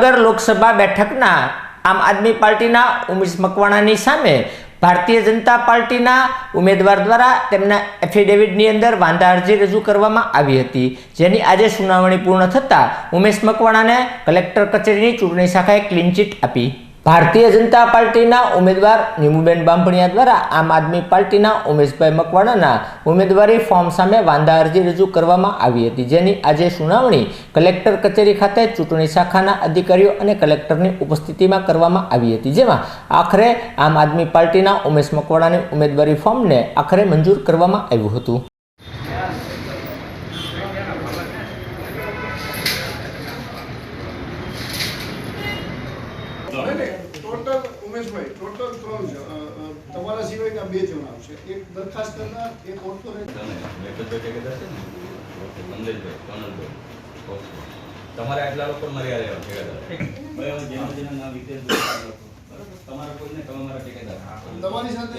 ભાવનગર લોકસભા બેઠકના આમ આદમી પાર્ટીના ઉમેશ મકવાણાની સામે ભારતીય જનતા પાર્ટીના ઉમેદવાર દ્વારા તેમના એફિડેવિટની અંદર વાંધા અરજી રજૂ કરવામાં આવી હતી, જેની આજે સુનાવણી પૂર્ણ થતાં ઉમેશ મકવાણાને કલેક્ટર કચેરીની ચૂંટણી શાખાએ ક્લીન ચીટ આપી. ભારતીય જનતા પાર્ટીના ઉમેદવાર નીમુબેન બાંભણિયા દ્વારા આમ આદમી પાર્ટીના ઉમેશભાઈ મકવાણાના ઉમેદવારી ફોર્મ સામે વાંધા અરજી રજૂ કરવામાં આવી હતી. જેની આજે સુનાવણી કલેક્ટર કચેરી ખાતે ચૂંટણી શાખાના અધિકારીઓ અને કલેક્ટરની ઉપસ્થિતિમાં કરવામાં આવી હતી. જેમાં આખરે આમ આદમી પાર્ટીના ઉમેશ મકવાણાની ઉમેદવારી ફોર્મને આખરે મંજૂર કરવામાં આવ્યું હતું. ટોટલ ઉમેશભાઈ ટોટલ ત્રણ તમારા સિવાયના બે જણા આવશે એક દરખાસ્ત કરનાર એક ઓર્થોરેટ તમારે આટલા લોકો મારી હારે ભેગા તમારા કોઈને તમે મારા તમારી સાથે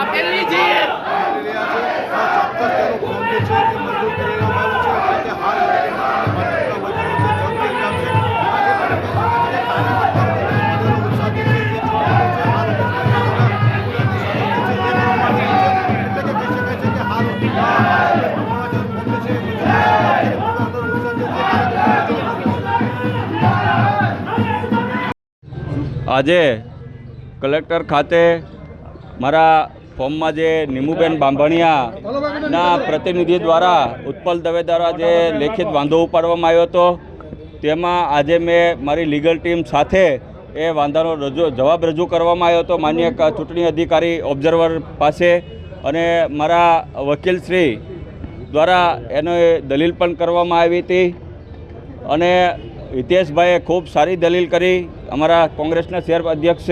જે કાર્યકર્તાઓ આજે કલેક્ટર ખાતે મારા ફોર્મમાં જે નિમુબેન બાંભણિયાના પ્રતિનિધિ દ્વારા ઉત્પલ દવે દ્વારા જે લેખિત વાંધો ઉપાડવામાં આવ્યો હતો, તેમાં આજે મેં મારી લીગલ ટીમ સાથે એ વાંધાનો રજૂ, જવાબ રજૂ કરવામાં આવ્યો હતો. માન્ય ચૂંટણી અધિકારી, ઓબ્ઝર્વર પાસે અને મારા વકીલશ્રી દ્વારા એનો દલીલ પણ કરવામાં આવી હતી. અને હિતેશભાઈએ ખૂબ સારી દલીલ કરી. અમારા કોંગ્રેસના શેર અધ્યક્ષ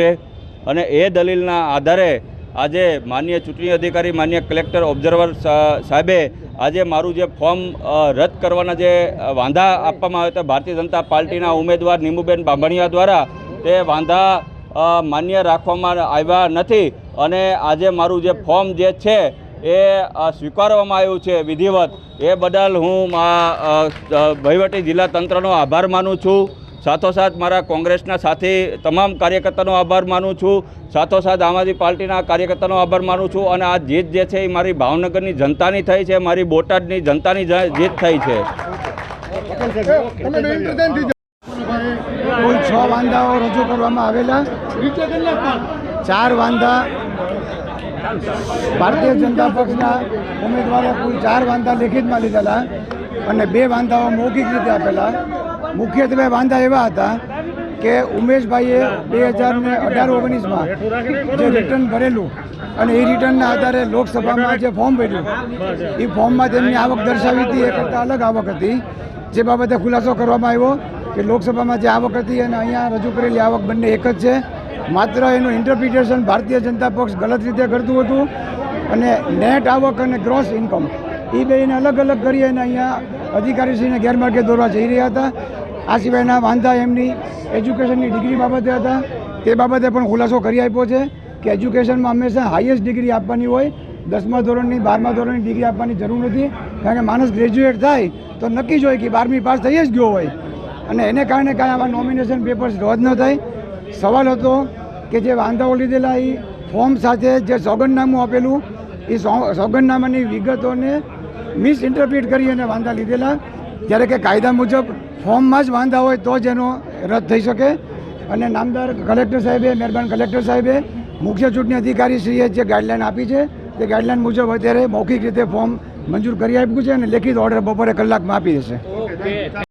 અને એ દલીલના આધારે આજે માન્ય ચૂંટણી અધિકારી, માન્ય કલેક્ટર, ઓબ્ઝર્વર સાહેબે આજે મારું જે ફોર્મ રદ કરવાના જે વાંધા આપવામાં આવ્યો હતા, ભારતીય જનતા પાર્ટીના ઉમેદવાર નીમુબેન બાંભણિયા દ્વારા, તે વાંધા માન્ય રાખવામાં આવ્યા નથી. અને આજે મારું જે ફોર્મ જે છે, એ સ્વીકારવામાં આવ્યું છે વિધિવત. એ બદલ હું વહીવટી જિલ્લા તંત્રનો આભાર માનું છું. સાથોસાથ મારા કોંગ્રેસના સાથી તમામ કાર્યકર્તાનો આભાર માનું છું. સાથોસાથ આમ આદમી પાર્ટીના કાર્યકર્તાનો આભાર માનું છું અને આ જીત જે છે એ મારી ભાવનગરની જનતાની થઈ છે, મારી બોટાદની જનતાની જીત થઈ છે. કુલ છ વાંધાઓ રજૂ કરવામાં આવેલા. ચાર વાંધા ભારતીય જનતા પક્ષના ઉમેદવારે કુલ ચાર વાંધા લેખિતમાં લીધેલા અને બે વાંધાઓ મૌખિક રીતે આપેલા. મુખ્યત્વે વાંધા એવા હતા કે ઉમેશભાઈએ બે હજાર ને અઢાર ઓગણીસમાં જે રિટર્ન ભરેલું અને એ રિટર્નના આધારે લોકસભામાં જે ફોર્મ ભર્યું, એ ફોર્મમાં તેમની આવક દર્શાવી હતી, એ કરતાં અલગ આવક હતી. જે બાબતે ખુલાસો કરવામાં આવ્યો કે લોકસભામાં જે આવક હતી અને અહીંયા રજૂ કરેલી આવક બંને એક જ છે. માત્ર એનું ઇન્ટરપ્રિટેશન ભારતીય જનતા પક્ષ ગલત રીતે કરતું હતું અને નેટ આવક અને ગ્રોસ ઇન્કમ એ બેને અલગ અલગ કરી અને અહીંયા અધિકારીશ્રીને ગેરમાર્ગે દોરવા જઈ રહ્યા હતા. આ સિવાયના વાંધા એમની એજ્યુકેશનની ડિગ્રી બાબતે હતા. તે બાબતે પણ ખુલાસો કરી આપ્યો છે કે એજ્યુકેશનમાં હંમેશા હાઈએસ્ટ ડિગ્રી આપવાની હોય. દસમા ધોરણની, બારમા ધોરણની ડિગ્રી આપવાની જરૂર નથી. કારણ કે માણસ ગ્રેજ્યુએટ થાય તો નક્કી જ હોય કે બારમી પાસ થઈ જ ગયો હોય. અને એને કારણે કાંઈ આવા નોમિનેશન પેપર્સ રદ ન થાય. સવાલ હતો કે જે વાંધાઓ લીધેલા એ ફોર્મ સાથે જે સોગંદનામું આપેલું એ સોગંદનામાની વિગતોને મિસ ઇન્ટરપ્રિટ કરી અને વાંધા લીધેલા. જ્યારે કે કાયદા મુજબ ફોર્મમાં જ વાંધા હોય તો જ એનો રદ થઈ શકે. અને નામદાર કલેક્ટર સાહેબે, મહેરબાન કલેક્ટર સાહેબે મુખ્ય ચૂંટણી અધિકારીશ્રીએ જે ગાઈડલાઈન આપી છે, તે ગાઈડલાઈન મુજબ અત્યારે મૌખિક રીતે ફોર્મ મંજૂર કરી આપ્યું છે અને લેખિત ઓર્ડર બપોરે કલાકમાં આપી દેશે.